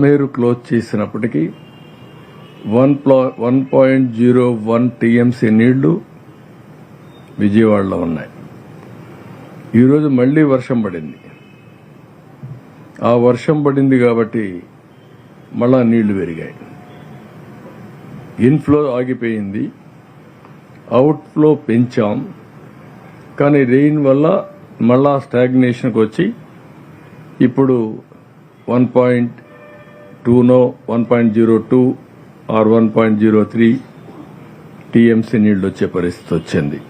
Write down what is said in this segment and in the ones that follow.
మీరు క్లోజ్ చేసినప్పటికీ వన్ ప్లా one point zero one TMC నీళ్ళు విజయవాడలో ఉన్నాయి. ఈరోజు మళ్ళీ వర్షం పడింది. ఆ వర్షం పడింది కాబట్టి మళ్ళా నీళ్ళు పెరిగాయి. ఇన్ఫ్లో ఆగిపోయింది. అవుట్ఫ్లో పెంచాం. కానీ రెయిన్ వల్ల మళ్ళా స్టాగ్నేషన్కి వచ్చి ఇప్పుడు one point టూనో one point zero two or one point zero three TMC నీళ్ళు వచ్చే పరిస్థితి వచ్చింది.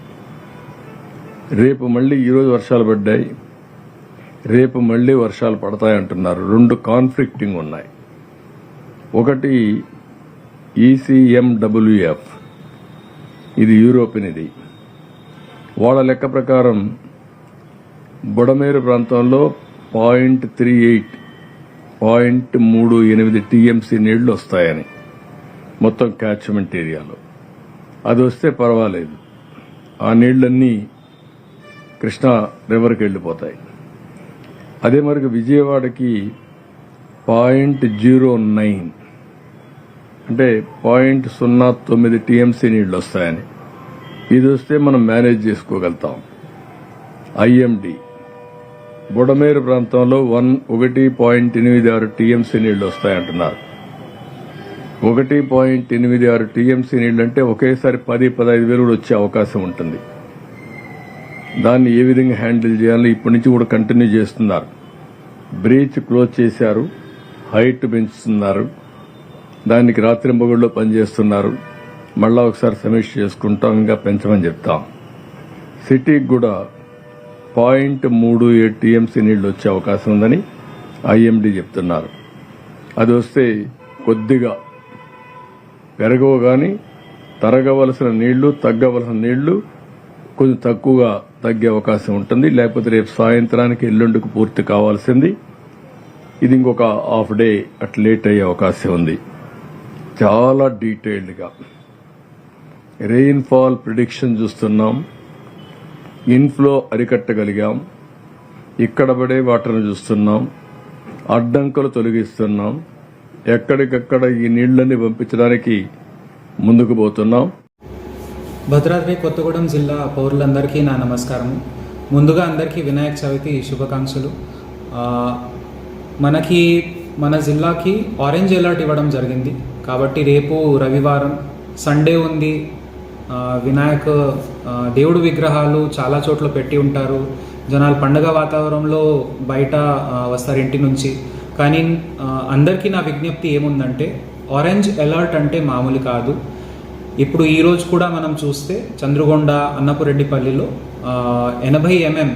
రేపు మళ్ళీ ఈరోజు వర్షాలు పడ్డాయి. రేపు మళ్ళీ వర్షాలు పడతాయంటున్నారు రెండు కాన్ఫ్లిక్టింగ్ ఉన్నాయి. ఒకటి ఈసీఎండబ్ల్యూఎఫ్ ఇది యూరోపియన్ ఇది. వాళ్ళ లెక్క ప్రకారం బుడమేరు ప్రాంతంలో పాయింట్ త్రీ ఎయిట్ పాయింట్ మూడు ఎనిమిది టీఎంసీ నీళ్ళు వస్తాయని. మొత్తం క్యాచ్మెంట్ ఏరియాలో. అది వస్తే పర్వాలేదు. ఆ నీళ్ళన్నీ కృష్ణా రివర్కి వెళ్ళిపోతాయి. అదే మరికి విజయవాడకి పాయింట్ జీరో నైన్. అంటే పాయింట్ సున్నా తొమ్మిది టీఎంసీ నీళ్ళు వస్తాయని. ఇది వస్తే మనం మేనేజ్ చేసుకోగలుగుతాం. ఐఎండి. బుడమేరు ప్రాంతంలో వన్ ఒకటి పాయింట్ ఎనిమిది ఆరు టీఎంసీ నీళ్ళు వస్తాయంటున్నారు. ఒకటి పాయింట్ ఎనిమిది ఆరు టీఎంసీ నీళ్ళు అంటే ఒకేసారి పది పదహైదు వేలు కూడా వచ్చే అవకాశం ఉంటుంది. దాన్ని ఏ విధంగా హ్యాండిల్ చేయాలో ఇప్పటి నుంచి కూడా కంటిన్యూ చేస్తున్నారు. బ్రీచ్ క్లోజ్ చేశారు హైట్ పెంచుతున్నారు దానికి రాత్రింబగుళ్ళు పనిచేస్తున్నారు. మళ్ళా ఒకసారి సమీక్ష చేసుకుంటాం ఇంకా పెంచమని చెప్తాం. సిటీకి కూడా పాయింట్ మూడు ఏడు టీఎంసీ నీళ్ళు వచ్చే అవకాశం ఉందని ఐఎండీ చెప్తున్నారు. అది వస్తే కొద్దిగా పెరగవు కానీ తరగవలసిన నీళ్ళు తగ్గవలసిన నీళ్ళు కొంచెం తక్కువగా తగ్గే అవకాశం ఉంటుంది. లేకపోతే రేపు సాయంత్రానికి ఎల్లుండికి పూర్తి కావాల్సింది. ఇది ఇంకొక హాఫ్ డే అట్ లేట్ అయ్యే అవకాశం ఉంది. చాలా డీటెయిల్డ్గా. రెయిన్ఫాల్ ప్రిడిక్షన్ చూస్తున్నాం. ఇన్ఫ్లో అరికట్టగలిగాం. ఇక్కడ పడే వాటర్ను చూస్తున్నాం. అడ్డంకులు తొలగిస్తున్నాం. ఎక్కడికక్కడ ఈ నీళ్ళని పంపించడానికి ముందుకు పోతున్నాం. భద్రాద్రి కొత్తగూడెం జిల్లా పౌరులందరికీ నా నమస్కారం. ముందుగా అందరికీ వినాయక చవితి శుభాకాంక్షలు. మనకి మన జిల్లాకి ఆరెంజ్ అలర్ట్ ఇవ్వడం జరిగింది. కాబట్టి రేపు రవివారం సండే ఉంది. వినాయక దేవుడు విగ్రహాలు చాలా చోట్ల పెట్టి ఉంటారు. జనాలు పండగ వాతావరణంలో బయట వస్తారు ఇంటి నుంచి. కానీ అందరికీ నా విజ్ఞప్తి ఏముందంటే ఆరెంజ్ అలర్ట్ అంటే మామూలు కాదు. ఇప్పుడు ఈరోజు కూడా మనం చూస్తే చంద్రగొండ అన్నపురెడ్డిపల్లిలో ఎనభై ఎంఎం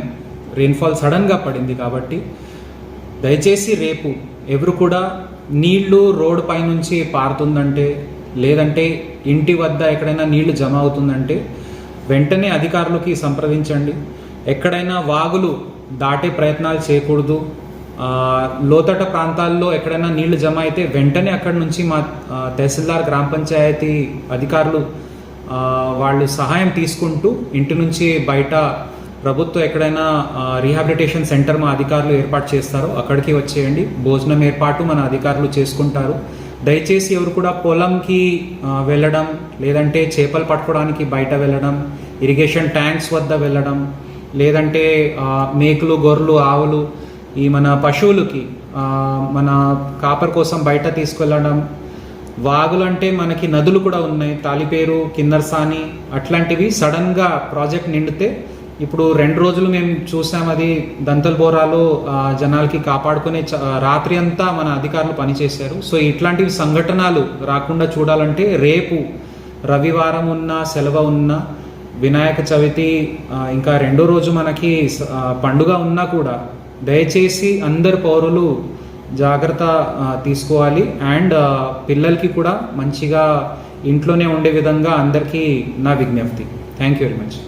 రెయిన్ఫాల్ సడన్గా పడింది కాబట్టి దయచేసి రేపు ఎవరు కూడా నీళ్ళు రోడ్ పైనుంచి పారుతుందంటే లేదంటే ఇంటి వద్ద ఎక్కడైనా నీళ్ళు జమ అవుతుందంటే వెంటనే అధికారులకి సంప్రదించండి. ఎక్కడైనా వాగులు దాటే ప్రయత్నాలు చేయకూడదు. లోతట ప్రాంతాల్లో ఎక్కడైనా నీళ్ళు జమ అయితే వెంటనే అక్కడి నుంచి మా తహసీల్దార్ గ్రామ పంచాయతీ అధికారులు వాళ్ళు సహాయం తీసుకుంటూ ఇంటి నుంచి బయట ప్రభుత్వం ఎక్కడైనా రీహాబిలిటేషన్ సెంటర్ మా అధికారులు ఏర్పాటు చేస్తారో అక్కడికి వచ్చేయండి. భోజనం ఏర్పాటు మన అధికారులు చేసుకుంటారు. దయచేసి ఎవరు కూడా పొలంకి వెళ్ళడం లేదంటే చేపలు పట్టుకోవడానికి బయట వెళ్ళడం ఇరిగేషన్ ట్యాంక్స్ వద్ద వెళ్ళడం లేదంటే మేకలు గొర్రెలు ఆవులు ఈ మన పశువులకి మన కాపర్ కోసం బయట తీసుకెళ్ళడం వాగులు అంటే మనకి నదులు కూడా ఉన్నాయి తాలిపేరు కిందర్సాని అట్లాంటివి సడన్గా ప్రాజెక్ట్ నిండితే ఇప్పుడు రెండు రోజులు మేము చూసాం అది దంతల్ బోరాలో జనాలకి కాపాడుకునే చ- రాత్రి అంతా మన అధికారులు పనిచేశారు. సో ఇట్లాంటివి సంఘటనలు రాకుండా చూడాలంటే రేపు రవివారం ఉన్న సెలవు ఉన్న వినాయక చవితి ఇంకా రెండో రోజు మనకి పండుగ ఉన్నా కూడా దయచేసి అందరు పౌరులు జాగ్రత్త తీసుకోవాలి. అండ్ పిల్లలకి కూడా మంచిగా ఇంట్లోనే ఉండే విధంగా అందరికీ నా విజ్ఞప్తి. Thank you very much